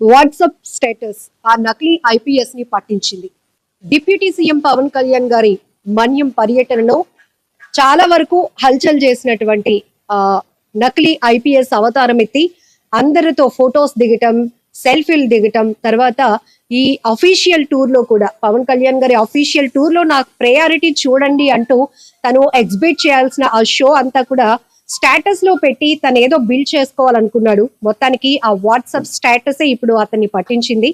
WhatsApp status ఆ నకిలీ ఐపీఎస్ని పట్టించింది. డిప్యూటీ సీఎం పవన్ కళ్యాణ్ గారి మన్యం పర్యటనలో చాలా వరకు హల్చల్ చేసినటువంటి ఆ నకిలీ ఐపీఎస్ అవతారం ఎత్తి అందరితో ఫొటోస్ దిగటం సెల్ఫీలు దిగటం తర్వాత ఈ అఫీషియల్ టూర్లో కూడా పవన్ కళ్యాణ్ గారి అఫీషియల్ టూర్లో నాకు ప్రయారిటీ చూడండి అంటూ తను ఎగ్జిబిట్ చేయాల్సిన ఆ షో అంతా కూడా స్టేటస్లో పెట్టి తను ఏదో బిల్డ్ చేసుకోవాలనుకున్నాడు. మొత్తానికి ఆ వాట్సాప్ స్టేటస్ ఇప్పుడు అతన్ని పట్టించింది.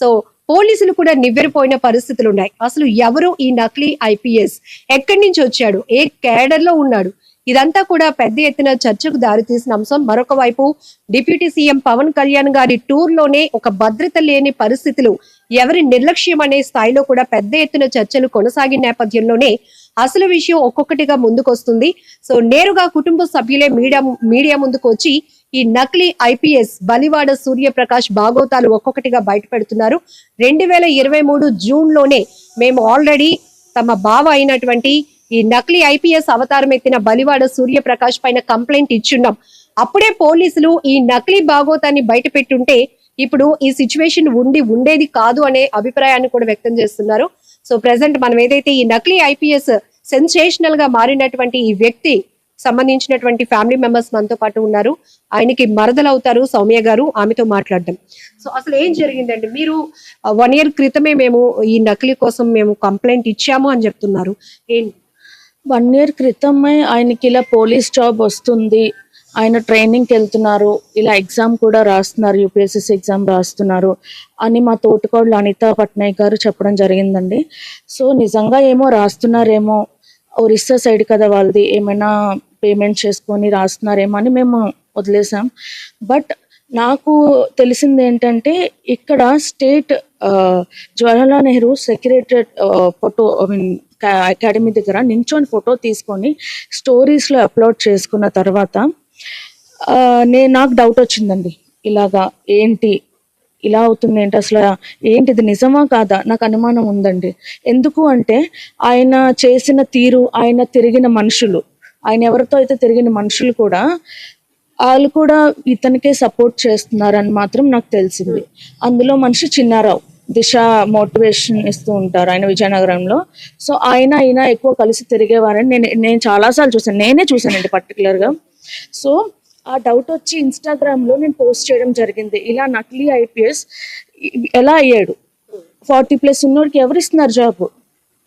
సో పోలీసులు కూడా నివ్వెరిపోయిన పరిస్థితులు ఉన్నాయి అసలు ఎవరు ఈ నకిలీ ఐపీఎస్? ఎక్కడి నుంచి వచ్చాడు? ఏ కేడర్లో ఉన్నాడు? ఇదంతా కూడా పెద్ద ఎత్తున చర్చకు దారితీసిన అంశం. మరొక వైపు డిప్యూటీ సీఎం పవన్ కళ్యాణ్ గారి టూర్లోనే ఒక భద్రత లేని పరిస్థితులు ఎవరి నిర్లక్ష్యం అనే స్థాయిలో కూడా పెద్ద ఎత్తున చర్చలు కొనసాగిన నేపథ్యంలోనే అసలు విషయం ఒక్కొక్కటిగా ముందుకొస్తుంది. సో నేరుగా కుటుంబ సభ్యులే మీడియా మీడియా ముందుకు వచ్చి ఈ నకిలీ ఐపీఎస్ బలివాడ సూర్యప్రకాష్ బాగోతాలు ఒక్కొక్కటిగా బయటపెడుతున్నారు. రెండు వేల ఇరవై మూడు జూన్లోనే మేము ఆల్రెడీ తమ బావ అయినటువంటి ఈ నకిలీ ఐపీఎస్ అవతారం ఎత్తిన బలివాడ సూర్యప్రకాష్ పైన కంప్లైంట్ ఇచ్చున్నాం. అప్పుడే పోలీసులు ఈ నకిలీ బాగోతాన్ని బయటపెట్టుంటే ఇప్పుడు ఈ సిచ్యువేషన్ ఉండి ఉండేది కాదు అనే అభిప్రాయాన్ని కూడా వ్యక్తం చేస్తున్నారు. సో ప్రజెంట్ మనం ఏదైతే ఈ నకిలీ ఐపీఎస్ సెన్సేషనల్గా మారినటువంటి ఈ వ్యక్తి సంబంధించినటువంటి ఫ్యామిలీ మెంబర్స్ మనతో పాటు ఉన్నారు. ఆయనకి మరదలవుతారు సౌమ్య గారు ఆమెతో మాట్లాడడం సో అసలు ఏం జరిగిందండి? మీరు వన్ ఇయర్ క్రితమే మేము ఈ నకిలీ కోసం మేము కంప్లైంట్ ఇచ్చాము అని చెప్తున్నారు. ఏంటి? వన్ ఇయర్ క్రితమే ఆయనకి ఇలా పోలీస్ జాబ్ వస్తుంది. ఆయన ట్రైనింగ్కి వెళ్తున్నారు. ఇలా ఎగ్జామ్ కూడా రాస్తున్నారు. యూపీఎస్ఎస్ ఎగ్జామ్ రాస్తున్నారు. అని మా తోటికోడలు అనితా పట్నాయక్ గారు చెప్పడం జరిగిందండి. సో నిజంగా ఏమో రాస్తున్నారేమో ఒరిస్సా సైడ్ కదా వాళ్ళది ఏమైనా పేమెంట్ చేసుకొని రాస్తున్నారేమో అని మేము వదిలేసాం. బట్ నాకు తెలిసింది ఏంటంటే ఇక్కడ state Jawaharlal Nehru secretariat photo I mean academy దగ్గర నించొని ఫోటో తీసుకొని స్టోరీస్లో అప్లోడ్ చేసుకున్న తర్వాత నేను నాకు డౌట్ వచ్చిందండి. ఇలాగా ఏంటి ఇలా అవుతుంది ఏంటి అసలు ఏంటిది నిజమా కాదా? నాకు అనుమానం ఉందండి. ఎందుకు అంటే ఆయన చేసిన తీరు ఆయన తిరిగిన మనుషులు ఆయన ఎవరితో అయితే తిరిగిన మనుషులు కూడా వాళ్ళు కూడా ఇతనికే సపోర్ట్ చేస్తున్నారని మాత్రం నాకు తెలిసింది. అందులో మనిషి చిన్నారావు దిశ మోటివేషన్ ఇస్తూ ఉంటారు ఆయన విజయనగరంలో. సో ఆయన ఆయన ఎక్కువ కలిసి తిరిగేవారని నేను నేను చాలాసార్లు చూసాను నేనే చూసానండి పర్టికులర్గా సో ఆ డౌట్ వచ్చి ఇన్స్టాగ్రామ్లో నేను పోస్ట్ చేయడం జరిగింది. ఇలా నకిలీ ఐపీఎస్ ఎలా అయ్యాడు? ఫార్టీ ప్లస్ ఉన్నోడికి ఎవరు ఇస్తున్నారు జాబ్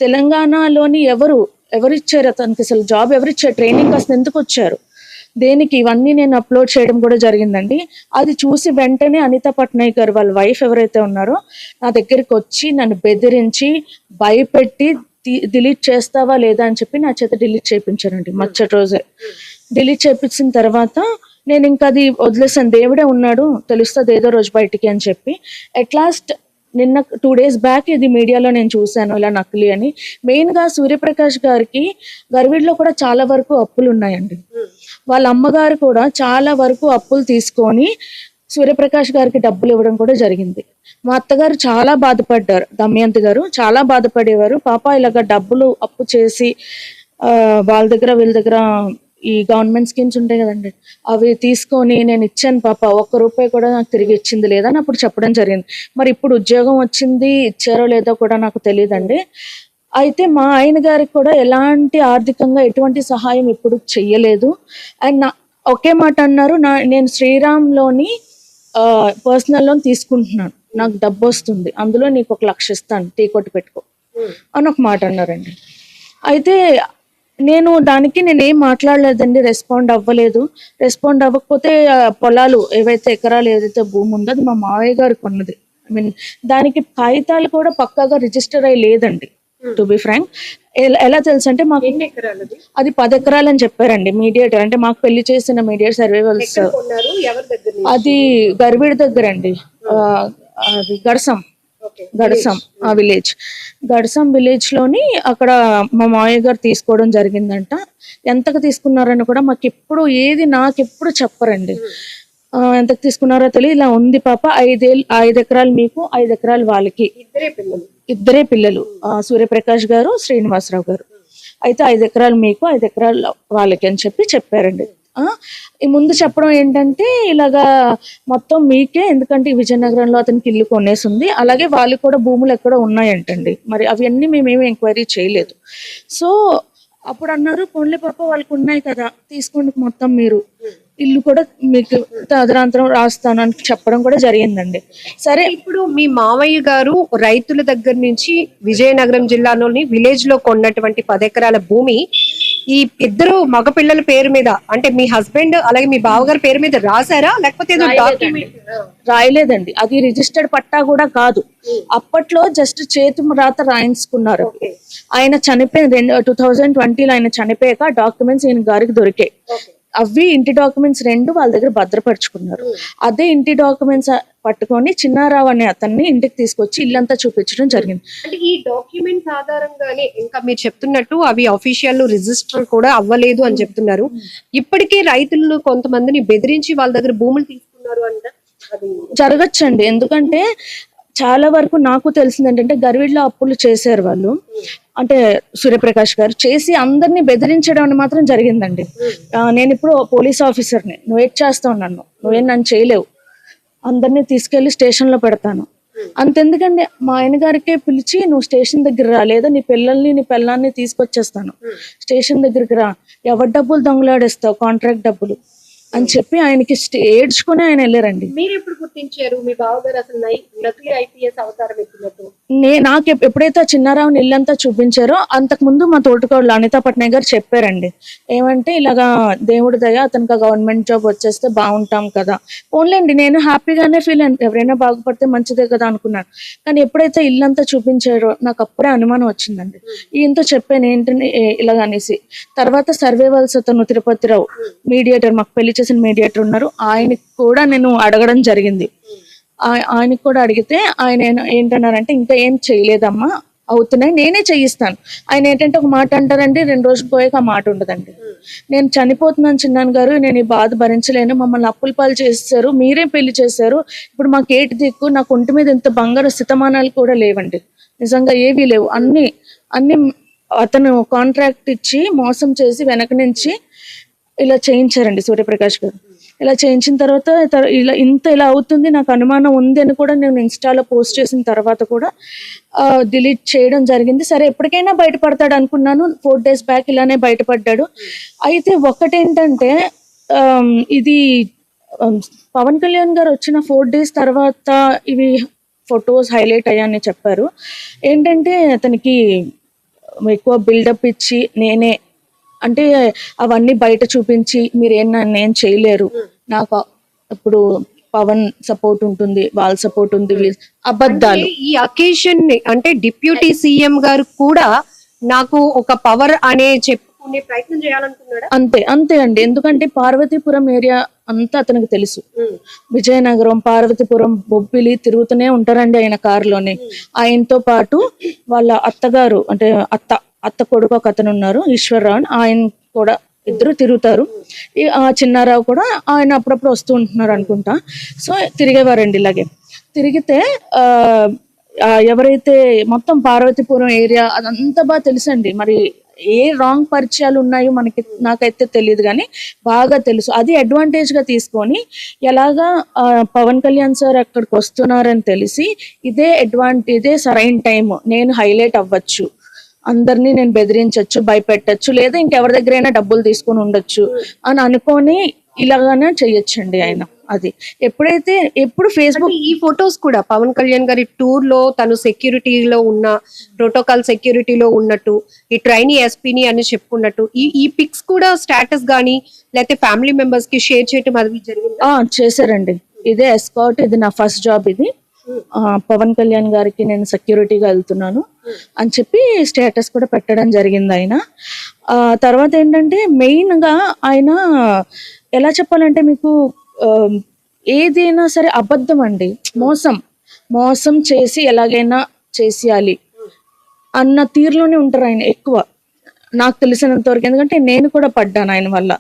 తెలంగాణలోని ఎవరు? ఎవరిచ్చారు అతనికి అసలు జాబ్ ఎవరిచ్చారు ట్రైనింగ్ అసలు ఎందుకు వచ్చారు? దేనికి ఇవన్నీ నేను అప్లోడ్ చేయడం కూడా జరిగిందండి. అది చూసి వెంటనే అనిత పట్నాయక్ గారు వాళ్ళ వైఫ్ ఎవరైతే ఉన్నారో నా దగ్గరికి వచ్చి నన్ను బెదిరించి భయపెట్టి డిలీట్ చేస్తావా లేదా అని చెప్పి నా చేత డిలీట్ చేయించారండి. మచ్చటి రోజే. డిలీట్ చేయించిన తర్వాత నేను ఇంకా అది వదిలేసాను. దేవుడే ఉన్నాడు తెలుస్తుంది ఏదో రోజు బయటికి అని చెప్పి. అట్ లాస్ట్ నిన్న టూ డేస్ బ్యాక్ ఇది మీడియాలో నేను చూశాను ఇలా నకిలీ అని. మెయిన్గా సూర్యప్రకాష్ గారికి గర్విడ్లో కూడా చాలా వరకు అప్పులు ఉన్నాయండి. వాళ్ళ అమ్మగారు కూడా చాలా వరకు అప్పులు తీసుకొని సూర్యప్రకాష్ గారికి డబ్బులు ఇవ్వడం కూడా జరిగింది. మా అత్తగారు చాలా బాధపడ్డారు దమయంతి గారు చాలా బాధపడేవారు. పాప ఇలాగ డబ్బులు అప్పు చేసి వాళ్ళ దగ్గర వీళ్ళ దగ్గర ఈ గవర్నమెంట్ స్కీమ్స్ ఉంటాయి కదండి. అవి తీసుకొని నేను ఇచ్చాను పాప ఒక్క రూపాయి కూడా నాకు తిరిగి ఇచ్చింది లేదని అప్పుడు చెప్పడం జరిగింది. మరి ఇప్పుడు ఉద్యోగం వచ్చింది ఇచ్చారో లేదో కూడా నాకు తెలియదండి. అయితే మా ఆయన గారికి కూడా ఎలాంటి ఆర్థికంగా ఎటువంటి సహాయం ఇప్పుడు చెయ్యలేదు. అండ్ నా ఒకే మాట అన్నారు నా నేను శ్రీరామ్లోని పర్సనల్ లోన్ తీసుకుంటున్నాను. నాకు డబ్బు వస్తుంది. అందులో నీకు ఒక లక్ష ఇస్తాను. టీ కొట్టు పెట్టుకో. అని ఒక మాట అన్నారండి. అయితే నేను దానికి నేను ఏం మాట్లాడలేదండి. రెస్పాండ్ అవ్వలేదు. రెస్పాండ్ అవ్వకపోతే పొలాలు ఏవైతే ఎకరాలు ఏదైతే భూమి ఉందో అది మా మావయ్య గారికి ఉన్నది ఐ మీన్ దానికి కాగితాలు కూడా పక్కాగా రిజిస్టర్ అయ్యి లేదండి. టు బి ఫ్రాంక్ ఎలా తెలుసు అంటే మాకు అది పది ఎకరాలు అని చెప్పారండి మీడియేటర్ అంటే మాకు పెళ్ళి చేసిన మీడియేట్ సర్వేవల్స్? అది గర్విడి దగ్గర అండి. అది గడసం. గడసం ఆ విలేజ్ గడసం విలేజ్లోని అక్కడ మా మావయ్య గారు తీసుకోవడం జరిగిందంట. ఎంతకు తీసుకున్నారని కూడా మాకు ఎప్పుడు ఏది నాకు ఎప్పుడు చెప్పరండి ఆ, ఎంతకు తీసుకున్నారో తెలియదు. ఇలా ఉంది పాప. ఐదేళ్ళు ఐదు ఎకరాలు మీకు ఐదు ఎకరాలు వాళ్ళకి. ఇద్దరే పిల్లలు. ఇద్దరే పిల్లలు. ఆ, సూర్యప్రకాష్ గారు శ్రీనివాసరావు గారు. అయితే ఐదు ఎకరాలు మీకు ఐదు ఎకరాలు వాళ్ళకి అని చెప్పి చెప్పారండి. ముందు చెప్పడం ఏంటంటే ఇలాగా మొత్తం మీకే ఎందుకంటే విజయనగరంలో అతనికి ఇల్లు కొనేసి ఉంది అలాగే వాళ్ళు కూడా భూములు ఎక్కడో ఉన్నాయంటండి. మరి అవన్నీ మేమేమి ఎంక్వైరీ చేయలేదు. సో అప్పుడు అన్నారు పోన్లే పాప వాళ్ళకు ఉన్నాయి కదా తీసుకోండి మొత్తం మీరు. ఇల్లు కూడా మీకు తదనంతరం రాస్తాను అని చెప్పడం కూడా జరిగిందండి. సరే. ఇప్పుడు మీ మామయ్య గారు రైతుల దగ్గర నుంచి విజయనగరం జిల్లాలోని విలేజ్లో కొన్నటువంటి పది ఎకరాల భూమి ఈ ఇద్దరు మగపిల్లల పేరు మీద అంటే మీ హస్బెండ్ అలాగే మీ బావగారి పేరు మీద రాసారా లేకపోతే ఏదో డాక్యుమెంట్ రాయలేదండి. అది రిజిస్టర్డ్ పట్టా కూడా కాదు. అప్పట్లో జస్ట్ చేతి రాత రాయించుకున్నారు. ఆయన చనిపోయిన రెండు టూ థౌజండ్ ట్వంటీలో ఆయన చనిపోయాక డాక్యుమెంట్స్ ఈయన గారికి దొరికాయి. అవి ఇంటి డాక్యుమెంట్స్ రెండు వాళ్ళ దగ్గర భద్రపరుచుకున్నారు. అదే ఇంటి డాక్యుమెంట్స్ పట్టుకొని చిన్నారావు అనే అతన్ని ఇంటికి తీసుకొచ్చి ఇల్లంతా చూపించడం జరిగింది. అంటే ఈ డాక్యుమెంట్స్ ఆధారంగానే ఇంకా మీరు చెప్తున్నట్టు అవి అఫీషియల్ రిజిస్టర్ కూడా అవ్వలేదు అని చెప్తున్నారు. ఇప్పటికే రైతులు కొంతమందిని బెదిరించి వాళ్ళ దగ్గర భూములు తీసుకున్నారు అంట. జరగచ్చండి. ఎందుకంటే చాలా వరకు నాకు తెలిసింది ఏంటంటే గర్విడ్లో అప్పులు చేశారు వాళ్ళు. అంటే సూర్యప్రకాష్ గారు చేసి అందరినీ బెదిరించడం అని మాత్రం జరిగిందండి. నేను ఇప్పుడు పోలీస్ ఆఫీసర్ని. నువ్వేం చేస్తావు నన్ను? నువ్వేం నన్ను చేయలేవు. అందరినీ తీసుకెళ్ళి స్టేషన్లో పెడతాను. అంతెందుకండి మా ఆయన గారికే పిలిచి నువ్వు స్టేషన్ దగ్గర రా లేదా నీ పిల్లల్ని నీ పిల్లల్ని తీసుకొచ్చేస్తాను. స్టేషన్ దగ్గరికి రా. ఎవరి డబ్బులు దొంగలాడేస్తావు? కాంట్రాక్ట్ డబ్బులు. అని చెప్పి ఆయనకి ఏడ్చుకుని ఆయన వెళ్ళారండి. మీరు ఎప్పుడు గుర్తించారు? మీ బావగారు అసలు నకిలీ ఐపీఎస్ అవతారం ఎత్తినట్టు. నే నాకు ఎప్- ఎప్పుడైతే చిన్నారావుని ఇల్లంతా చూపించారో అంతకు ముందు మా తోటకోళ్ళు అనితా పట్నాయక్ గారు చెప్పారండి. ఏమంటే ఇలాగా దేవుడి దయ అతనికి గవర్నమెంట్ జాబ్ వచ్చేస్తే బాగుంటాం కదా. ఓన్లేండి నేను హ్యాపీగానే ఫీల్ అయ్యాను. ఎవరైనా బాగుపడితే మంచిదే కదా అనుకున్నాను. కానీ ఎప్పుడైతే ఇల్లంతా చూపించారో నాకు అప్పుడే అనుమానం వచ్చిందండి. ఈయనతో చెప్పాను ఏంటని ఏ- ఇలాగ అనేసి. తర్వాత సర్వేవల్స్ అతను తిరుపతిరావు మీడియేటర్ మాకు పెళ్ళి చేసిన మీడియేటర్ ఉన్నారు. ఆయనకి కూడా నేను అడగడం జరిగింది. ఆయనకి కూడా అడిగితే ఆయన ఏంటన్నారంటే ఇంకా ఏం చేయలేదమ్మా అవుతున్నాయి నేనే చేయిస్తాను. ఆయన ఏంటంటే ఒక మాట అంటారండి రెండు రోజులు పోయాక ఆ మాట ఉండదండి. నేను చనిపోతున్నాను చిన్నాన్న గారు నేను ఈ బాధ భరించలేను మమ్మల్ని అప్పుల పాలు చేస్తారు మీరే పెళ్ళి చేశారు ఇప్పుడు మాకు ఏటి దిక్కు నాకు ఒంటి మీద ఇంత బంగారు స్థితమానాలు కూడా లేవండి. నిజంగా ఏవీ లేవు అన్ని అన్ని అతను కాంట్రాక్ట్ ఇచ్చి మోసం చేసి వెనక నుంచి ఇలా చేయించారండి సూర్యప్రకాష్ గారు. ఇలా చేయించిన తర్వాత ఇలా ఇంత ఇలా అవుతుంది నాకు అనుమానం ఉంది అని కూడా నేను ఇన్స్టాలో పోస్ట్ చేసిన తర్వాత కూడా డిలీట్ చేయడం జరిగింది. సరే ఎప్పటికైనా బయటపడతాడు అనుకున్నాను. ఫోర్ డేస్ బ్యాక్ ఇలానే బయటపడ్డాడు. అయితే ఒకటేంటంటే ఇది పవన్ కళ్యాణ్ గారు వచ్చిన ఫోర్ డేస్ తర్వాత ఇవి ఫొటోస్ హైలైట్ అయ్యాయని చెప్పారు. ఏంటంటే అతనికి ఎక్కువ బిల్డప్ ఇచ్చి నేనే అంటే అవన్నీ బయట చూపించి మీరేం నన్ను ఏం చేయలేరు. నాకు ఇప్పుడు పవన్ సపోర్ట్ ఉంటుంది వాళ్ళ సపోర్ట్ ఉంది అబద్ధాలు. ఈ అకేషన్ అంటే డిప్యూటీ సీఎం గారు కూడా నాకు ఒక పవర్ అనే చెప్పుకునే ప్రయత్నం చేయాలనుకున్నాడా? అంతే అంతే అండి. ఎందుకంటే పార్వతీపురం ఏరియా అంతా అతనికి తెలుసు. విజయనగరం పార్వతీపురం బొబ్బిలి తిరుగుతూనే ఉంటారండి ఆయన కారులోనే. ఆయనతో పాటు వాళ్ళ అత్తగారు అంటే అత్త అత్త కొడుకు ఒక అతను ఉన్నారు ఈశ్వరరావు అని, ఆయన కూడా ఇద్దరు తిరుగుతారు. ఆ చిన్నారావు కూడా ఆయన అప్పుడప్పుడు వస్తూ ఉంటున్నారు అనుకుంటా. సో తిరిగేవారండి ఇలాగే. తిరిగితే ఆ ఎవరైతే మొత్తం పార్వతీపురం ఏరియా అదంతా బాగా తెలుసండి. మరి ఏ రాంగ్ పరిచయాలు ఉన్నాయో మనకి నాకైతే తెలియదు కానీ బాగా తెలుసు. అది అడ్వాంటేజ్గా తీసుకొని ఎలాగా పవన్ కళ్యాణ్ సార్ అక్కడికి వస్తున్నారని తెలిసి ఇదే అడ్వాంటేజ్ ఇదే సరైన టైం నేను హైలైట్ అవ్వచ్చు. అందరినీ నేను బెదిరించవచ్చు భయపెట్టచ్చు లేదా ఇంకెవరి దగ్గరైనా డబ్బులు తీసుకొని ఉండొచ్చు అని అనుకొని ఇలాగానే చెయ్యొచ్చండి ఆయన అది. ఎప్పుడైతే ఎప్పుడు ఫేస్బుక్ ఈ ఫొటోస్ కూడా పవన్ కళ్యాణ్ గారి టూర్లో తను సెక్యూరిటీలో ఉన్న ప్రోటోకాల్ సెక్యూరిటీలో ఉన్నట్టు ఈ ట్రైనీ ఎస్పీని అని చెప్పుకున్నట్టు ఈ ఈ పిక్స్ కూడా స్టేటస్ గానీ లేకపోతే ఫ్యామిలీ మెంబర్స్కి షేర్ చేయటం అది జరిగింది? చేశారండి. ఇదే ఎస్కాట్ ఇది నా ఫస్ట్ జాబ్ ఇది. పవన్ కళ్యాణ్ గారికి నేను సెక్యూరిటీగా వెళ్తున్నాను అని చెప్పి స్టేటస్ కూడా పెట్టడం జరిగింది ఆయన. తర్వాత ఏంటంటే మెయిన్గా ఆయన ఎలా చెప్పాలంటే మీకు ఏదైనా సరే అబద్ధం అండి. మోసం. మోసం చేసి ఎలాగైనా చేసేయాలి అన్న తీరులోనే ఉంటారు ఆయన ఎక్కువ. నాకు తెలిసినంత వరకు ఎందుకంటే నేను కూడా పడ్డాను ఆయన వల్ల.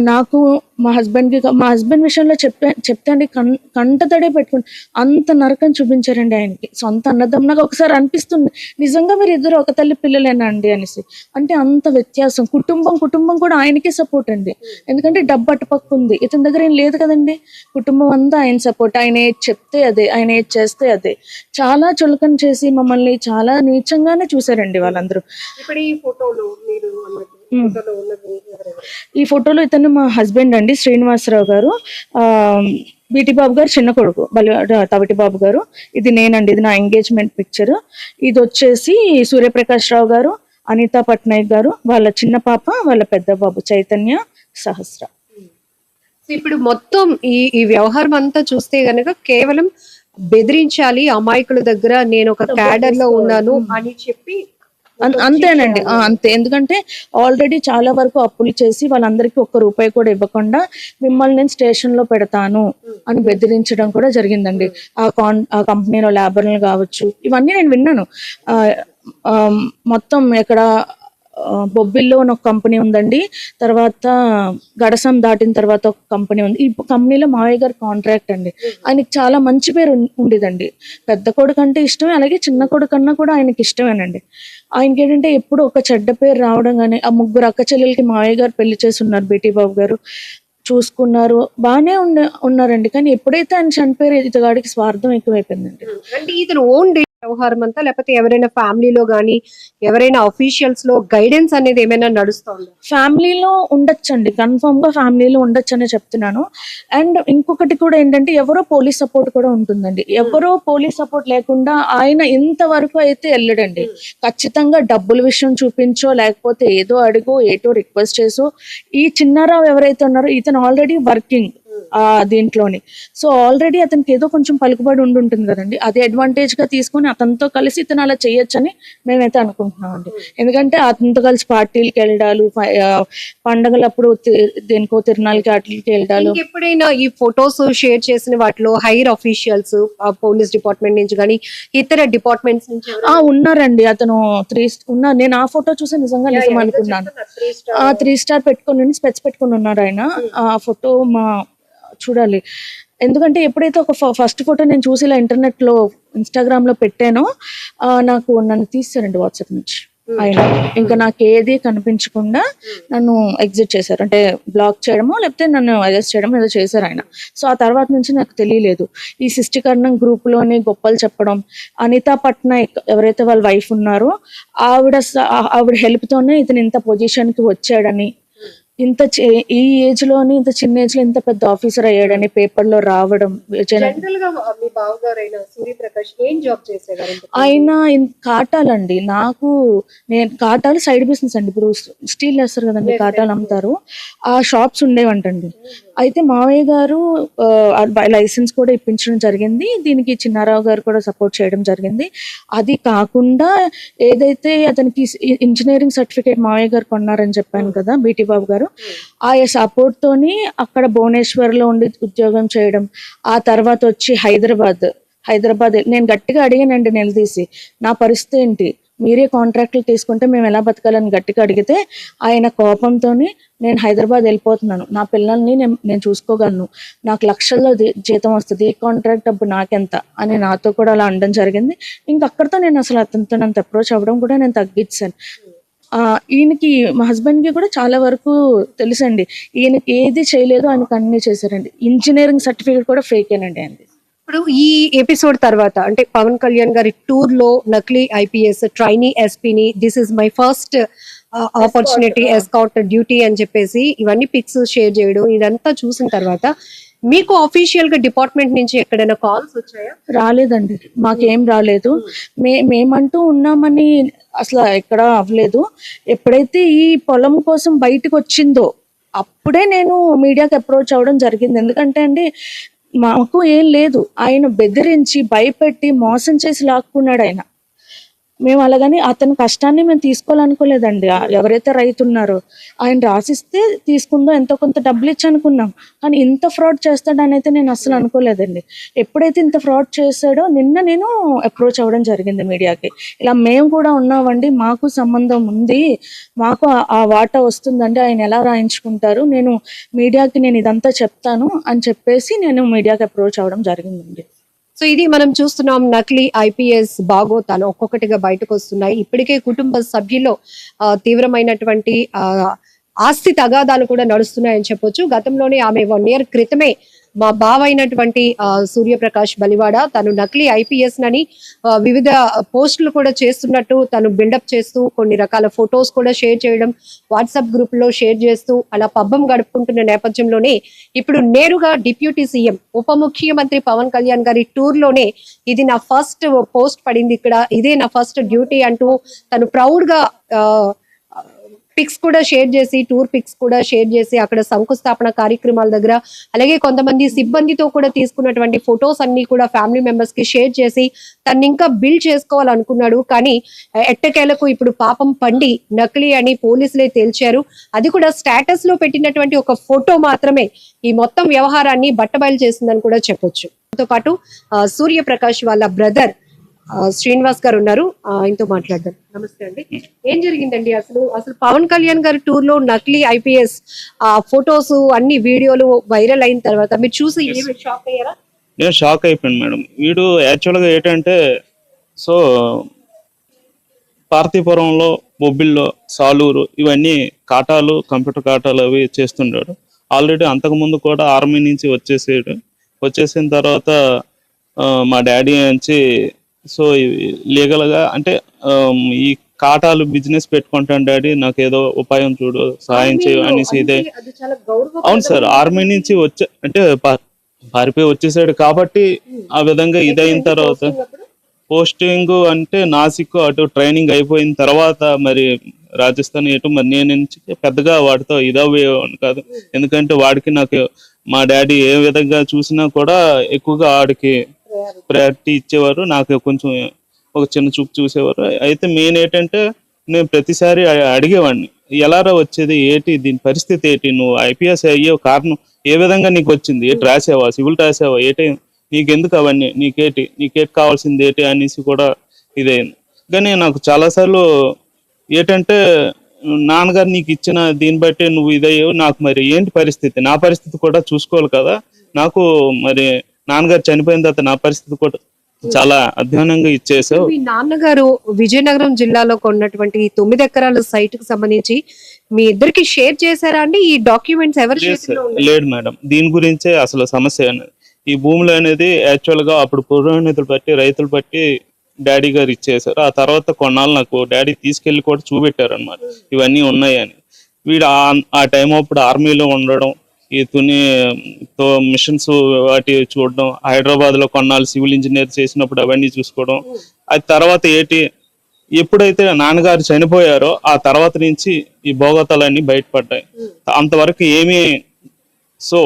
నాకు మా హస్బెండ్కి మా హస్బెండ్ విషయంలో చెప్పే చెప్తే అండి కం కంటతడే పెట్టుకుని అంత నరకం చూపించారండి ఆయనకి. సొంత అన్నదం నాకు ఒకసారి అనిపిస్తుంది. నిజంగా మీరు ఇద్దరు ఒక తల్లి పిల్లలేనా అండి అనేసి. అంటే అంత వ్యత్యాసం. కుటుంబం కుటుంబం కూడా ఆయనకే సపోర్ట్ అండి. ఎందుకంటే డబ్బు అటుపక్క ఉంది ఇతని దగ్గర ఏం లేదు కదండి. కుటుంబం అంతా ఆయన సపోర్ట్ ఆయన ఏది చెప్తే అదే. ఆయన ఏది చేస్తే అదే. చాలా చులకన చేసి మమ్మల్ని చాలా నీచంగానే చూసారండి వాళ్ళందరూ. ఇప్పుడు ఈ ఫోటోలు మీరు ఎవరెవరు? ఈ ఫోటోలో ఇతను మా హస్బెండ్ అండి శ్రీనివాసరావు గారు. ఆ బీటీ బాబు గారు చిన్న కొడుకు బలి తవిటి బాబు గారు. ఇది నేనండి ఇది నా ఎంగేజ్మెంట్ పిక్చర్. ఇది వచ్చేసి సూర్యప్రకాష్ రావు గారు అనితా పట్నాయక్ గారు వాళ్ళ చిన్న పాప వాళ్ళ పెద్ద బాబు చైతన్య సహస్ర. సో ఇప్పుడు మొత్తం ఈ ఈ వ్యవహారం అంతా చూస్తే గనక కేవలం బెదిరించాలి అమాయకుల దగ్గర నేను ఒక క్యాడర్లో ఉన్నాను అని చెప్పి అంతేనండి. అంతే. ఎందుకంటే ఆల్రెడీ చాలా వరకు అప్పులు చేసి వాళ్ళందరికీ ఒక్క రూపాయి కూడా ఇవ్వకుండా మిమ్మల్ని నేను స్టేషన్లో పెడతాను అని బెదిరించడం కూడా జరిగిందండి. ఆ కాన్ ఆ కంపెనీలో లేబర్లు కావచ్చు ఇవన్నీ నేను విన్నాను. మొత్తం ఎక్కడ ఆ, బొబ్బిల్లో ఒక కంపెనీ ఉందండి. తర్వాత గడసం దాటిన తర్వాత ఒక కంపెనీ ఉంది. ఈ కంపెనీలో మావయ్య గారు కాంట్రాక్ట్ అండి. ఆయనకి చాలా మంచి పేరు ఉండేదండి. పెద్ద కొడుకు అంటే ఇష్టమే అలాగే చిన్న కొడుకు అన్నా కూడా ఆయనకి ఇష్టమేనండి. ఆయనకి ఏంటంటే ఎప్పుడు ఒక చెడ్డ పేరు రావడం కానీ ఆ ముగ్గురు అక్క చెల్లెలకి మావయ్య గారు పెళ్ళి చేసి ఉన్నారు బేటీ బాబు గారు చూసుకున్నారు. బాగానే ఉన్న ఉన్నారండి. కానీ ఎప్పుడైతే ఆయన చనిపోయారు ఇతగాడికి స్వార్థం ఎక్కువైపోయిందండి. అంటే ఇతను ఓన్ వ్యవహారం అంతా లేకపోతే ఎవరైనా ఫ్యామిలీలో గానీ ఎవరైనా అఫీషియల్స్లో గైడెన్స్ అనేది ఏమైనా నడుస్తుంది? ఫ్యామిలీలో ఉండొచ్చండి. కన్ఫర్మ్గా ఫ్యామిలీలో ఉండొచ్చు అనే చెప్తున్నాను. అండ్ ఇంకొకటి కూడా ఏంటంటే ఎవరో పోలీస్ సపోర్ట్ కూడా ఉంటుందండి. ఎవరో పోలీస్ సపోర్ట్ లేకుండా ఆయన ఇంతవరకు అయితే వెళ్ళడండి. ఖచ్చితంగా డబ్బుల విషయం చూపించో లేకపోతే ఏదో అడుగు ఏటో రిక్వెస్ట్ చేసో. ఈ చిన్నారావు ఎవరైతే ఉన్నారో ఇతను ఆల్రెడీ వర్కింగ్. ఆ దీంట్లోని. సో ఆల్రెడీ అతనికి ఏదో కొంచెం పలుకుబడి ఉండి ఉంటుంది కదండి. అది అడ్వాంటేజ్గా తీసుకొని అతనితో కలిసి ఇతను అలా చేయొచ్చని మేమైతే అనుకుంటున్నాం అండి ఎందుకంటే అతనితో కలిసి పార్టీలకి వెళ్ళడాలు పండగలప్పుడు దేనికో తిరునాళ్ళకి వాటికి వెళ్ళడాలు. ఎప్పుడైనా ఈ ఫొటోస్ షేర్ చేసిన వాటిలో హైర్ అఫీషియల్స్ పోలీస్ డిపార్ట్మెంట్ నుంచి కానీ ఇతర డిపార్ట్మెంట్స్ నుంచి ఉన్నారండి. అతను త్రీ ఉన్నారు నేను ఆ ఫోటో చూసి నిజంగా నిజం అనుకున్నాను. ఆ త్రీ స్టార్ పెట్టుకొని స్పెట్స్ పెట్టుకొని ఉన్నారు ఆయన ఆ ఫోటో మా చూడాలి. ఎందుకంటే ఎప్పుడైతే ఒక ఫస్ట్ ఫోటో నేను చూసి ఇలా ఇంటర్నెట్లో ఇన్స్టాగ్రామ్లో పెట్టానో నాకు నన్ను తీస్తారండి వాట్సాప్ నుంచి. ఆయన ఇంకా నాకు ఏది కనిపించకుండా నన్ను ఎగ్జిట్ చేశారు. అంటే బ్లాక్ చేయడమో లేకపోతే నన్ను అరెస్ట్ చేయడం ఏదో చేశారు ఆయన. సో ఆ తర్వాత నుంచి నాకు తెలియలేదు. ఈ శిష్టికరణం గ్రూప్లోని గొప్పలు చెప్పడం అనితా పట్నాయక్ ఎవరైతే వాళ్ళ వైఫ్ ఉన్నారో ఆవిడ ఆవిడ హెల్ప్ తోనే ఇతను ఇంత పొజిషన్కి వచ్చాడని ఇంత ఈ ఏజ్లోని ఇంత చిన్న ఏజ్లో ఇంత పెద్ద ఆఫీసర్ అయ్యాడని పేపర్లో రావడం జన- జనరల్గా మీ బావగారైన సూర్యప్రకాష్ ఏం జాబ్ చేసేవారు ఆయన కాటాలండి. నాకు నేను కాటాలు సైడ్ బిజినెస్ అండి. ఇప్పుడు స్టీల్ వేస్తారు కదండి కాటాలు అమ్ముతారు. ఆ షాప్స్ ఉండేవంటండి. అయితే మావయ్య గారు లైసెన్స్ కూడా ఇప్పించడం జరిగింది. దీనికి చిన్నారావు గారు కూడా సపోర్ట్ చేయడం జరిగింది. అది కాకుండా ఏదైతే అతనికి ఇంజనీరింగ్ సర్టిఫికేట్ మావయ్య గారు కొన్నారని చెప్పాను కదా బీటీ బాబు గారు ఆ సపోర్ట్ తోని అక్కడ భువనేశ్వర్లో ఉండి ఉద్యోగం చేయడం ఆ తర్వాత వచ్చి హైదరాబాద్. హైదరాబాద్ నేను గట్టిగా అడిగానండి నిలదీసి నా పరిస్థితి ఏంటి? మీరే కాంట్రాక్ట్లు తీసుకుంటే మేము ఎలా బతకాలని గట్టిగా అడిగితే ఆయన కోపంతో నేను హైదరాబాద్ వెళ్ళిపోతున్నాను. నా పిల్లల్ని నేను నేను చూసుకోగలను. నాకు లక్షల్లో జీతం వస్తుంది. ఈ కాంట్రాక్ట్ డబ్బు నాకెంత? అని నాతో కూడా అలా అనడం జరిగింది. ఇంక అక్కడితో నేను అసలు అతనితో అంత అప్రోచ్ అవ్వడం కూడా నేను తగ్గించాను. ఈయనకి మా హస్బెండ్కి కూడా చాలా వరకు తెలుసండి. ఈయనకి ఏది చేయలేదు ఆయనకు అన్నీ చేశారండి. ఇంజనీరింగ్ సర్టిఫికేట్ కూడా ఫేకేనండి ఆయనది. ఇప్పుడు ఈ ఎపిసోడ్ తర్వాత అంటే పవన్ కళ్యాణ్ గారి టూర్లో నకిలీ ఐపీఎస్ ట్రైనీ ఎస్పీని this is my first opportunity escort duty అని చెప్పేసి ఇవన్నీ పిక్స్ షేర్ చేయడం ఇదంతా చూసిన తర్వాత మీకు అఫీషియల్గా డిపార్ట్మెంట్ నుంచి ఎక్కడైనా కాల్స్ వచ్చాయా? రాలేదండి. మాకేం రాలేదు. మే మేమంటూ ఉన్నామని అసలు ఎక్కడ అవ్వలేదు. ఎప్పుడైతే ఈ పొలం కోసం బయటకు వచ్చిందో అప్పుడే నేను మీడియాకి అప్రోచ్ అవ్వడం జరిగింది. ఎందుకంటే అండి మాకు ఏం లేదు. ఆయన బెదిరించి భయపెట్టి మోసం చేసి లాక్కున్నాడు ఆయన. మేము అలాగని అతని కష్టాన్ని మేము తీసుకోవాలనుకోలేదండి. ఎవరైతే రైతు ఉన్నారో ఆయన రాసిస్తే తీసుకుందో ఎంతో కొంత డబ్బులు ఇచ్చి అనుకున్నాం. కానీ ఇంత ఫ్రాడ్ చేస్తాడని అయితే నేను అసలు అనుకోలేదండి. ఎప్పుడైతే ఇంత ఫ్రాడ్ చేశాడో నిన్న నేను అప్రోచ్ అవ్వడం జరిగింది మీడియాకి. ఇలా మేము కూడా ఉన్నామండి మాకు సంబంధం ఉంది మాకు ఆ- ఆ వాటా వస్తుందండి ఆయన ఎలా రాయించుకుంటారు నేను మీడియాకి నేను ఇదంతా చెప్తాను అని చెప్పేసి నేను మీడియాకి అప్రోచ్ అవ్వడం జరిగిందండి. సో ఇది మనం చూస్తున్నాం నకిలీ ఐపీఎస్ బాగోతాలు ఒక్కొక్కటిగా బయటకు వస్తున్నాయి. ఇప్పటికే కుటుంబ సభ్యుల్లో ఆ, తీవ్రమైనటువంటి ఆ, ఆస్తి తగాదాలు కూడా నడుస్తున్నాయని చెప్పొచ్చు. గతంలోనే ఆమె వన్ ఇయర్ క్రితమే మా బావ అయినటువంటి సూర్యప్రకాష్ బలివాడ తను నకిలీ ఐపీఎస్ నని వివిధ పోస్టులు కూడా చేస్తున్నట్టు తను బిల్డప్ చేస్తూ కొన్ని రకాల ఫొటోస్ కూడా షేర్ చేయడం వాట్సాప్ గ్రూప్లో షేర్ చేస్తూ అలా పబ్బం గడుపుకుంటున్న నేపథ్యంలోనే ఇప్పుడు నేరుగా డిప్యూటీ సీఎం ఉప ముఖ్యమంత్రి పవన్ కళ్యాణ్ గారి టూర్లోనే ఇది నా ఫస్ట్ పోస్ట్ పడింది ఇక్కడ ఇదే నా ఫస్ట్ డ్యూటీ అంటూ తను ప్రౌడ్గా పిక్స్ కూడా షేర్ చేసి టూర్ పిక్స్ కూడా షేర్ చేసి అక్కడ శంకుస్థాపన కార్యక్రమాల దగ్గర అలాగే కొంతమంది సిబ్బందితో కూడా తీసుకున్నటువంటి ఫొటోస్ అన్ని కూడా ఫ్యామిలీ మెంబర్స్కి షేర్ చేసి తను ఇంకా బిల్డ్ చేసుకోవాలనుకున్నాడు. కానీ ఎట్టకేలకు ఇప్పుడు పాపం పండి నకిలీ అని పోలీసులే తేల్చారు. అది కూడా స్టేటస్లో పెట్టినటువంటి ఒక ఫోటో మాత్రమే ఈ మొత్తం వ్యవహారాన్ని బట్టబయలు చేసిందని కూడా చెప్పొచ్చు. తో పాటు సూర్యప్రకాష్ వాళ్ళ బ్రదర్ శ్రీనివాస్ గారు ఉన్నారు. ఆయనతో మాట్లాడదాం. నమస్తే అండి. ఏం జరిగిందండి అసలు? అసలు పవన్ కళ్యాణ్ గారి టూర్లో నకిలీ ఐపీఎస్ ఆ ఫొటోస్ అన్ని వీడియోలు వైరల్ అయిన తర్వాత మీరు చూసి షాక్ అయ్యారా? నేను షాక్ అయిపోయాను మేడం. వీడు యాక్చువల్గా ఏంటంటే సో పార్తీపురంలో బొబ్బిల్లో సాలూరు ఇవన్నీ కాటాలు కంప్యూటర్ కాటాలు అవి చేస్తుండాడు ఆల్రెడీ అంతకుముందు కూడా ఆర్మీ నుంచి వచ్చేసాడు. వచ్చేసిన తర్వాత మా డాడీ నుంచి సో లీగల్గా అంటే ఆ, ఈ కాటాలు బిజినెస్ పెట్టుకుంటాను డాడీ నాకు ఏదో ఉపాయం చూడు సహాయం చేయ అనేసి ఇదే. అవును సార్ ఆర్మీ నుంచి వచ్చే అంటే పారిపోయి వచ్చేసాడు కాబట్టి ఆ విధంగా ఇదైన తర్వాత పోస్టింగ్ అంటే నాసిక్ అటు ట్రైనింగ్ అయిపోయిన తర్వాత మరి రాజస్థాన్ ఎటు మరి నేను నుంచి పెద్దగా వాడితో ఇదవ్వేవాడిని కాదు. ఎందుకంటే వాడికి నాకు మా డాడీ ఏ విధంగా చూసినా కూడా ఎక్కువగా వాడికి ప్రయారిటీ ఇచ్చేవారు. నాకు కొంచెం ఒక చిన్న చూపు చూసేవారు. అయితే మెయిన్ ఏంటంటే నేను ప్రతిసారి అడిగేవాడిని ఎలారా వచ్చేది? ఏంటి? దీని పరిస్థితి ఏంటి? నువ్వు ఐపీఎస్ అయ్యే కారణం ఏ విధంగా నీకు వచ్చింది? ఏటి రాసావా? సివిల్ రాసావా? ఏటి? నీకెందుకు అవన్నీ? నీకేటి? నీకేటి కావాల్సింది ఏటి? అనేసి కూడా ఇదైంది కానీ నాకు చాలాసార్లు ఏంటంటే నాన్నగారు నీకు ఇచ్చిన దీన్ని బట్టి నువ్వు ఇదయ్యావు. నాకు మరి ఏంటి పరిస్థితి? నా పరిస్థితి కూడా చూసుకోవాలి కదా. నాకు మరి నాన్నగారు చనిపోయిన తర్వాత నా పరిస్థితి కూడా చాలా అధ్వానంగా ఇచ్చేసావు మీ నాన్నగారు విజయనగరం జిల్లాలో కొన్నటువంటి ఈ తొమ్మిది ఎకరాల సైట్కి సంబంధించి మీ ఇద్దరికి షేర్ చేశారా అండి? ఈ డాక్యుమెంట్స్ ఎవరి లేదు మేడం. దీని గురించే అసలు సమస్య అనేది ఈ భూములు అనేది యాక్చువల్గా అప్పుడు పురోహితులు బట్టి రైతులు బట్టి డాడీ గారు ఇచ్చేసారు ఆ తర్వాత కొన్నాళ్ళు నాకు డాడీ తీసుకెళ్ళి కూడా చూపెట్టారు అనమాట ఇవన్నీ ఉన్నాయని. వీడు ఆ- ఆ టైం అప్పుడు ఆర్మీలో ఉండడం ఈ తుని తో మిషన్స్ వాటి చూడడం హైదరాబాద్లో కొన్నాళ్ళు సివిల్ ఇంజనీర్ చేసినప్పుడు అవన్నీ చూసుకోవడం. అది తర్వాత ఏటి ఎప్పుడైతే నాన్నగారు చనిపోయారో ఆ తర్వాత నుంచి ఈ భోగతాలన్నీ బయటపడ్డాయి. అంతవరకు ఏమీ సో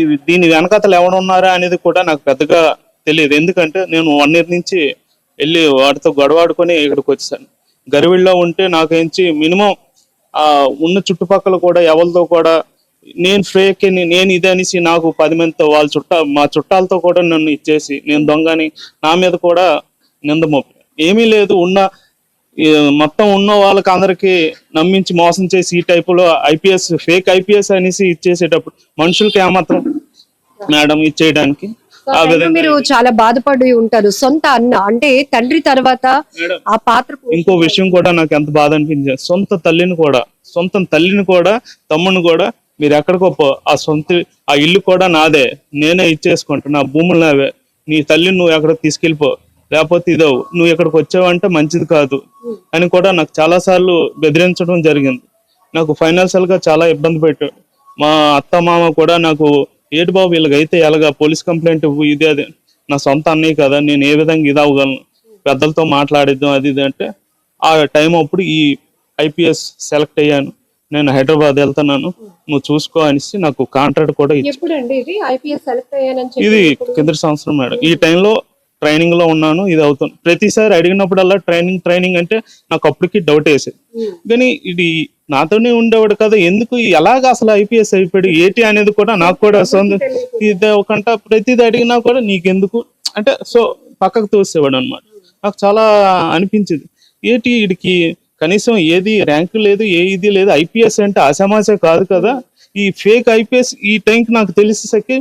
ఇవి దీని వెనకతలు ఎవరున్నారా అనేది కూడా నాకు పెద్దగా తెలియదు. ఎందుకంటే నేను వన్ ఇయర్ నుంచి వెళ్ళి వాటితో గొడవాడుకొని ఇక్కడికి వచ్చాను. గరివిల్లో ఉంటే నాకేంచి మినిమం ఆ ఉన్న చుట్టుపక్కల కూడా ఎవరితో కూడా నేను ఫేక్ నేను ఇది అనేసి నాకు పది మందితో వాళ్ళ చుట్టా మా చుట్టాలతో కూడా నన్ను ఇచ్చేసి నేను దొంగని నా మీద కూడా నింద మోపి ఏమీ లేదు. ఉన్న మొత్తం ఉన్న వాళ్ళకి అందరికి నమ్మించి మోసం చేసి ఈ టైపులో ఐపీఎస్ ఫేక్ ఐపీఎస్ అనేసి ఇచ్చేసేటప్పుడు మనుషులకి ఏమాత్రం మేడం ఇచ్చేయడానికి మీరు చాలా బాధపడి ఉంటారు. సొంత అన్న అంటే తండ్రి తర్వాత ఆ పాత్ర ఇంకో విషయం కూడా నాకు ఎంత బాధ అనిపించింది సొంత తల్లిని కూడా సొంత తల్లిని కూడా తమ్ముని కూడా మీరు ఎక్కడికో పో ఆ సొంత ఆ ఇల్లు కూడా నాదే నేనే ఇచ్చేసుకుంటున్నా నా భూములు నావే. నీ తల్లిని నువ్వు ఎక్కడికి తీసుకెళ్ళిపో లేకపోతే ఇదవు నువ్వు ఇక్కడికి వచ్చావంటే మంచిది కాదు అని కూడా నాకు చాలా సార్లు బెదిరించడం జరిగింది. నాకు ఫైనాన్షియల్గా చాలా ఇబ్బంది పెట్టాడు మా అత్త మామ కూడా నాకు ఏటి బాబు వీళ్ళకైతే ఎలాగా పోలీస్ కంప్లైంట్ ఇవ్వు ఇది అది. నా సొంత అన్నయ్య కదా నేను ఏ విధంగా ఇది అవ్వగలను? పెద్దలతో మాట్లాడిద్దాం అది ఇది అంటే ఆ టైం అప్పుడు ఈ ఐపీఎస్ సెలెక్ట్ అయ్యాను. నేను హైదరాబాద్ వెళ్తున్నాను. నువ్వు చూసుకో అనేసి నాకు కాంట్రాక్ట్ కూడా ఇది? కింద సంవత్సరం మేడం. ఈ టైంలో ట్రైనింగ్లో ఉన్నాను ఇది అవుతుంది ప్రతిసారి అడిగినప్పుడల్లా ట్రైనింగ్ ట్రైనింగ్ అంటే నాకు అప్పటికి డౌట్ వేసేది. కానీ ఇది నాతోనే ఉండేవాడు కదా ఎందుకు ఎలాగ అసలు ఐపీఎస్ అయిపోయాడు? ఏంటి అనేది కూడా నాకు కూడా సొంత ఇది ఒకంట ప్రతిది అడిగినా కూడా నీకెందుకు? అంటే సో పక్కకు తోసేవాడు అనమాట నాకు చాలా అనిపించింది. ఏంటి వీడికి కనీసం ఏది ర్యాంక్ లేదు ఏ ఇది లేదు ఐపీఎస్ అంటే అసమాసే కాదు కదా. ఈ ఫేక్ ఐపీఎస్ ఈ టైంకి నాకు తెలిసేసరికి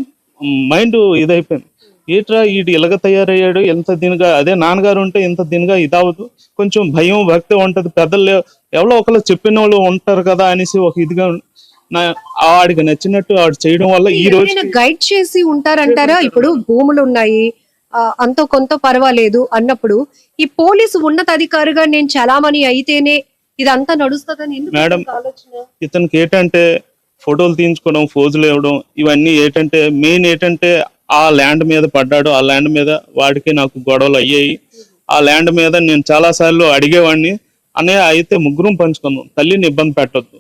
మైండ్ ఇదైపోయింది. ఏట్రా వీడు ఇలాగ తయారయ్యాడు ఎంత దీనిగా అదే నాన్నగారు ఉంటే ఎంత దీనిగా ఇదవదు కొంచెం భయం భక్తి ఉంటది. పెద్దలు ఎవరో ఒకరు చెప్పిన వాళ్ళు ఉంటారు కదా అనేసి ఒక ఇదిగా నా ఆడికి నచ్చినట్టు ఆడు చేయడం వల్ల ఈ రోజు గైడ్ చేసి ఉంటారంటారా? ఇప్పుడు భూములు ఉన్నాయి అంతో కొంత పర్వాలేదు అన్నప్పుడు ఈ పోలీసు ఉన్నతాధికారిగా నేను చలామణి అయితేనే ఇదంతా నడుస్తుందని మేడం. ఇతనికి ఏంటంటే ఫోటోలు తీయించుకోవడం ఫోజులు ఇవ్వడం ఇవన్నీ ఏంటంటే మెయిన్ ఏంటంటే ఆ ల్యాండ్ మీద పడ్డాడు. ఆ ల్యాండ్ మీద వాడికి నాకు గొడవలు అయ్యాయి. ఆ ల్యాండ్ మీద నేను చాలా సార్లు అడిగేవాడిని. అనే అయితే ముగ్గురం పంచుకుందాం. తల్లిని ఇబ్బంది పెట్టొద్దు.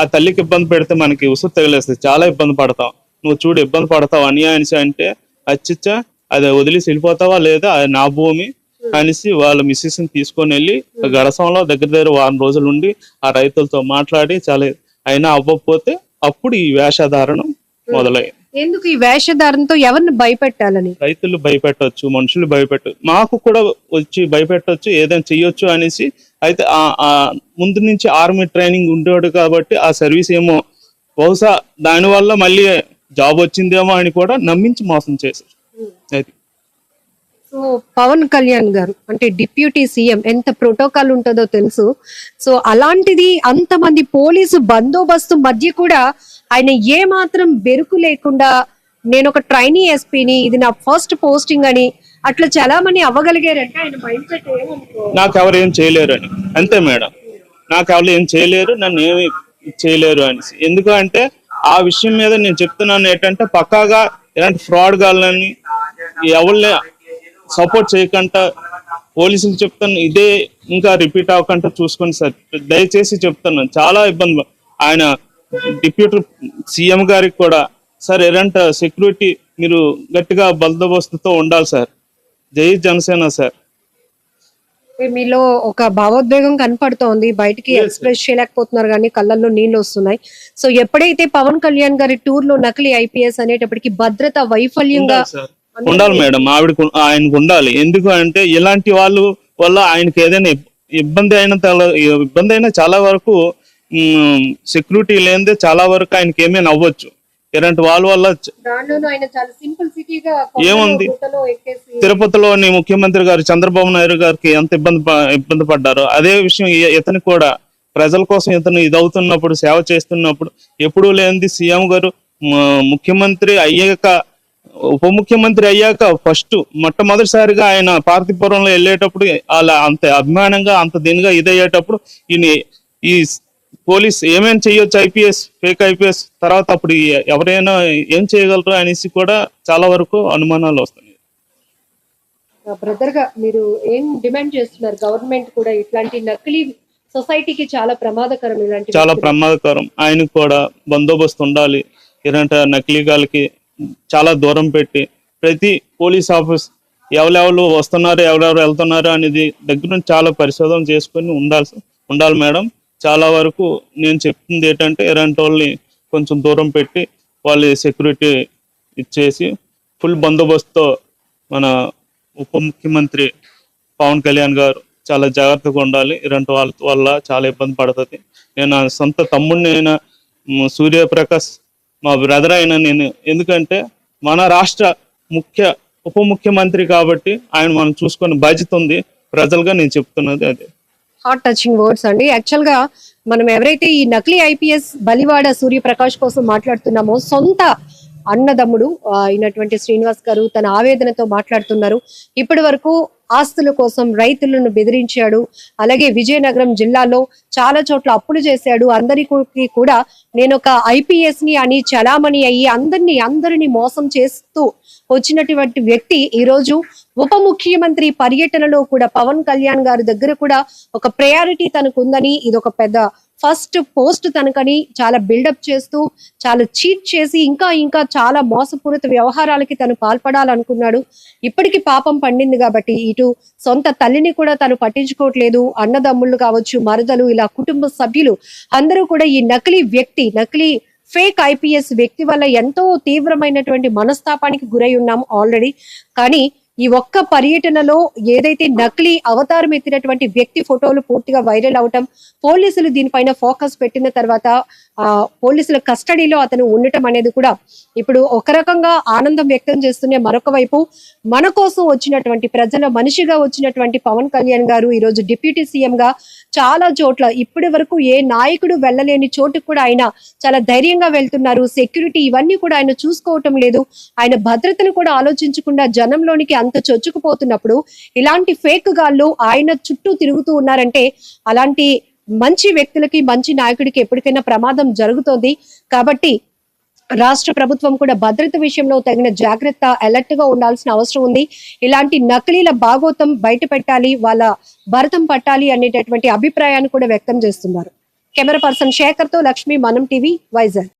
ఆ తల్లికి ఇబ్బంది పెడితే మనకి ఉసురు తగిలేస్తుంది. చాలా ఇబ్బంది పడతాం. నువ్వు చూడు ఇబ్బంది పడతావు అని అంటే అచ్చిచ్చా అది వదిలేసి వెళ్ళిపోతావా లేదా అది నా భూమి అనేసి వాళ్ళ మిస్సెస్ని తీసుకొని వెళ్ళి గడసంలో దగ్గర దగ్గర వారం రోజులు ఉండి ఆ రైతులతో మాట్లాడి చాలా అయినా అవ్వకపోతే అప్పుడు ఈ వేషధారణం మొదలైంది ఎందుకు ఈ వేషధారంతో ఎవరిని భయపెట్టాలని? రైతులు భయపెట్టొచ్చు మనుషులు భయపెట్టచ్చు. మాకు కూడా వచ్చి భయపెట్టొచ్చు ఏదైనా చెయ్యొచ్చు అనేసి. అయితే ఆ ఆ ముందు నుంచి ఆర్మీ ట్రైనింగ్ ఉండేవాడు కాబట్టి ఆ సర్వీస్ ఏమో బహుశా దానివల్ల మళ్ళీ జాబ్ వచ్చిందేమో అని కూడా నమ్మించి మోసం చేశారు. సో పవన్ కళ్యాణ్ గారు అంటే డిప్యూటీ సీఎం ఎంత ప్రోటోకాల్ ఉంటుందో తెలుసు. సో అలాంటిది అంతమంది పోలీసు బందోబస్తు మధ్య కూడా ఆయన ఏ మాత్రం బెరుకు లేకుండా నేను ఒక ట్రైనీ ఎస్పీని ఇది నా ఫస్ట్ పోస్టింగ్ అని అట్లా చాలా మంది అవ్వగలిగారంటే ఆయన మైండ్ సెట్ నాకు ఎవరు ఏం చేయలేరు అని. అంతే మేడం. నాకు ఎవరు ఏం చేయలేరు నన్ను ఏమి చేయలేరు అనేసి. ఎందుకు అంటే ఆ విషయం మీద నేను చెప్తున్నాను ఏంటంటే పక్కాగా ఇలాంటి ఫ్రాడ్ గాలని ఎవరిని సపోర్ట్ చేయకుండా పోలీసులు చెప్తాను ఇదే ఇంకా రిపీట్ అవ్వకుండా చూసుకొని సార్. దయచేసి చెప్తున్నాను చాలా ఇబ్బంది. ఆయన డిప్యూటీ సీఎం గారికి కూడా సార్ ఎలాంటి సెక్యూరిటీ మీరు గట్టిగా బందోబస్తుతో ఉండాలి సార్. జై జనసేన సార్. మీలో ఒక భావోద్వేగం కనపడుతోంది. బయటికి ఎక్స్ప్రెస్ చేయలేకపోతున్నారు కానీ కళ్ళల్లో నీళ్ళు వస్తున్నాయి. సో ఎప్పుడైతే పవన్ కళ్యాణ్ గారి టూర్లో నకిలీ ఐపీఎస్ అనేటప్పటికి భద్రత వైఫల్యంగా ఉండాలి మేడం ఆవిడకు ఆయనకు ఉండాలి. ఎందుకు అంటే ఇలాంటి వాళ్ళు వల్ల ఆయనకి ఏదైనా ఇబ్- ఇబ్బంది అయిన ఇబ్బంది అయినా చాలా వరకు సెక్యూరిటీ లేనిదే చాలా వరకు ఆయనకి ఏమైనా అవ్వచ్చు ఇలాంటి వాళ్ళ వల్ల ఏముంది? తిరుపతిలోని ముఖ్యమంత్రి గారు చంద్రబాబు నాయుడు గారికి ఎంత ఇబ్బంది ఇబ్బంది పడ్డారో అదే విషయం ఇతను కూడా. ప్రజల కోసం ఇతను ఇది అవుతున్నప్పుడు సేవ చేస్తున్నప్పుడు ఎప్పుడూ లేనిది సీఎం గారు ముఖ్యమంత్రి అయ్యాక ఉప ముఖ్యమంత్రి అయ్యాక ఫస్ట్ మొట్టమొదటిసారిగా ఆయన పార్తీపురంలో వెళ్ళేటప్పుడు అలా అంత అభిమానంగా అంత దీనిగా ఇదయ్యేటప్పుడు ఈయన ఈ పోలీస్ ఏమేమి చేయొచ్చు ఐపీఎస్ ఫేక్ ఐపీఎస్ తర్వాత అప్పుడు ఎవరైనా ఏం చేయగలరు అనేసి కూడా చాలా వరకు అనుమానాలు వస్తున్నాయి. బ్రదర్గా మీరు ఏం డిమాండ్ చేస్తున్నారు? గవర్నమెంట్ కూడా ఇట్లాంటి నకిలీ సొసైటీకి చాలా ప్రమాదకరం ఇలాంటి చాలా ప్రమాదకరం. ఆయనకు కూడా బందోబస్తు ఉండాలి. ఇలాంటి నకిలీగాలకి చాలా దూరం పెట్టి ప్రతి పోలీస్ ఆఫీస్ ఎవరెవరు వస్తున్నారు ఎవరెవరు వెళ్తున్నారు అనేది దగ్గర నుంచి చాలా పరిశోధన చేసుకొని ఉండాల్సి ఉండాలి మేడం. చాలా వరకు నేను చెప్తుంది ఏంటంటే ఇలాంటి వాళ్ళని కొంచెం దూరం పెట్టి వాళ్ళ సెక్యూరిటీ ఇచ్చేసి ఫుల్ బందోబస్తుతో మన ఉప ముఖ్యమంత్రి పవన్ కళ్యాణ్ గారు చాలా జాగ్రత్తగా ఉండాలి. ఇలాంటి వాళ్ళ వల్ల చాలా ఇబ్బంది పడుతుంది. నేను సొంత తమ్ముడిని అయిన సూర్యప్రకాష్ మా బ్రదర్ అయిన నేను. ఎందుకంటే మన రాష్ట్ర ముఖ్య ఉప ముఖ్యమంత్రి కాబట్టి ఆయన మనం చూసుకొని బాధ్యత ఉంది. ప్రజలుగా నేను చెప్తున్నది అదే. హార్ట్ టచింగ్ వర్డ్స్ అండి. యాక్చువల్గా మనం ఎవరైతే ఈ నకిలీ ఐపీఎస్ బలివాడ సూర్యప్రకాష్ కోసం మాట్లాడుతున్నామో సొంత అన్నదమ్ముడు అయినటువంటి శ్రీనివాస్ గారు తన ఆవేదనతో మాట్లాడుతున్నారు. ఇప్పటి వరకు ఆస్తుల కోసం రైతులను బెదిరించాడు. అలాగే విజయనగరం జిల్లాలో చాలా చోట్ల అప్పులు చేశాడు. అందరికీ కూడా నేను ఒక ఐపీఎస్ని అని చలామణి అయ్యి అందరినీ అందరిని మోసం చేస్తూ వచ్చినటువంటి వ్యక్తి ఈ రోజు ఉప ముఖ్యమంత్రి పర్యటనలో కూడా పవన్ కళ్యాణ్ గారి దగ్గర కూడా ఒక ప్రయారిటీ తనకు ఉందని ఇది ఒక పెద్ద ఫస్ట్ పోస్ట్ తనకని చాలా బిల్డప్ చేస్తూ చాలా చీట్ చేసి ఇంకా ఇంకా చాలా మోసపూరిత వ్యవహారాలకి తను పాల్పడాలనుకున్నాడు. ఇప్పటికి పాపం పండింది కాబట్టి ఇటు సొంత తల్లిని కూడా తను పట్టించుకోవట్లేదు. అన్నదమ్ముళ్ళు కావచ్చు మరదలు ఇలా కుటుంబ సభ్యులు అందరూ కూడా ఈ నకిలీ వ్యక్తి నకిలీ ఫేక్ ఐపీఎస్ వ్యక్తి వల్ల ఎంతో తీవ్రమైనటువంటి మనస్తాపానికి గురై ఉన్నాం ఆల్రెడీ. కానీ ఈ ఒక్క పర్యటనలో ఏదైతే నకిలీ అవతారం ఎత్తినటువంటి వ్యక్తి ఫోటోలు పూర్తిగా వైరల్ అవటం పోలీసులు దీనిపైన ఫోకస్ పెట్టిన తర్వాత ఆ పోలీసుల కస్టడీలో అతను ఉండటం అనేది కూడా ఇప్పుడు ఒక రకంగా ఆనందం వ్యక్తం చేస్తూనే మరొక వైపు మన కోసం వచ్చినటువంటి ప్రజల మనిషిగా వచ్చినటువంటి పవన్ కళ్యాణ్ గారు ఈ రోజు డిప్యూటీ సీఎం గా చాలా చోట్ల ఇప్పటి వరకు ఏ నాయకుడు వెళ్ళలేని చోటుకు కూడా ఆయన చాలా ధైర్యంగా వెళ్తున్నారు. సెక్యూరిటీ ఇవన్నీ కూడా ఆయన చూసుకోవటం లేదు. ఆయన భద్రతను కూడా ఆలోచించకుండా జనంలోనికి అంత చొచ్చుకుపోతున్నప్పుడు ఇలాంటి ఫేక్ గాళ్ళు ఆయన చుట్టూ తిరుగుతూ ఉన్నారంటే అలాంటి మంచి వ్యక్తులకి మంచి నాయకుడికి ఎప్పటికైనా ప్రమాదం జరుగుతోంది. కాబట్టి రాష్ట్ర ప్రభుత్వం కూడా భద్రత విషయంలో తగిన జాగ్రత్త అలర్ట్గా ఉండాల్సిన అవసరం ఉంది. ఇలాంటి నకిలీల భాగోతం బయట పెట్టాలి వాళ్ళ భరతం పట్టాలి అనేటటువంటి అభిప్రాయాన్ని కూడా వ్యక్తం చేస్తున్నారు. కెమెరా పర్సన్ శేఖర్తో లక్ష్మి మనం టీవీ వైజాగ్.